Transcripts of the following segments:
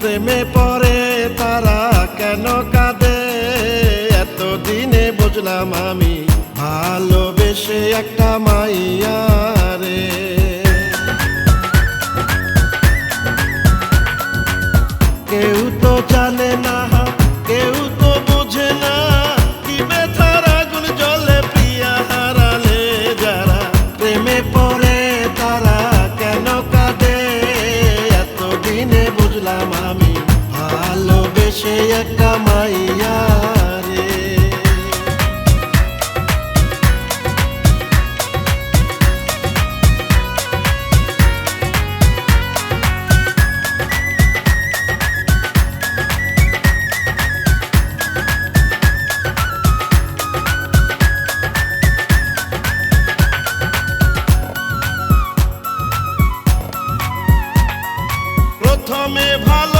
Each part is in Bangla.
প্রেমে পরে তারা কেন কাঁদে? এতদিনে বুঝলাম আমি ভালোবেসে একটা মাইয়া। সে একটা মাইয়া রে প্রথমে ভালো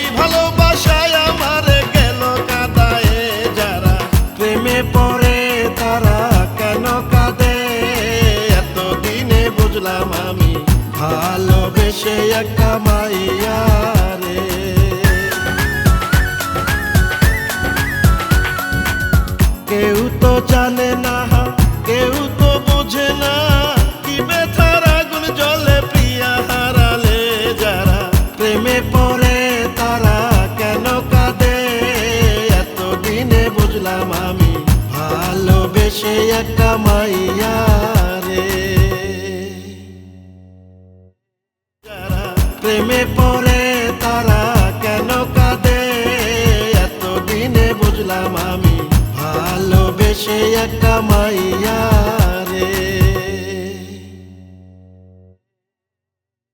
পারলাম আমি। ভালোবেসে একটা মাইয়া রে। কেউ তো জানে না কামাইয়া।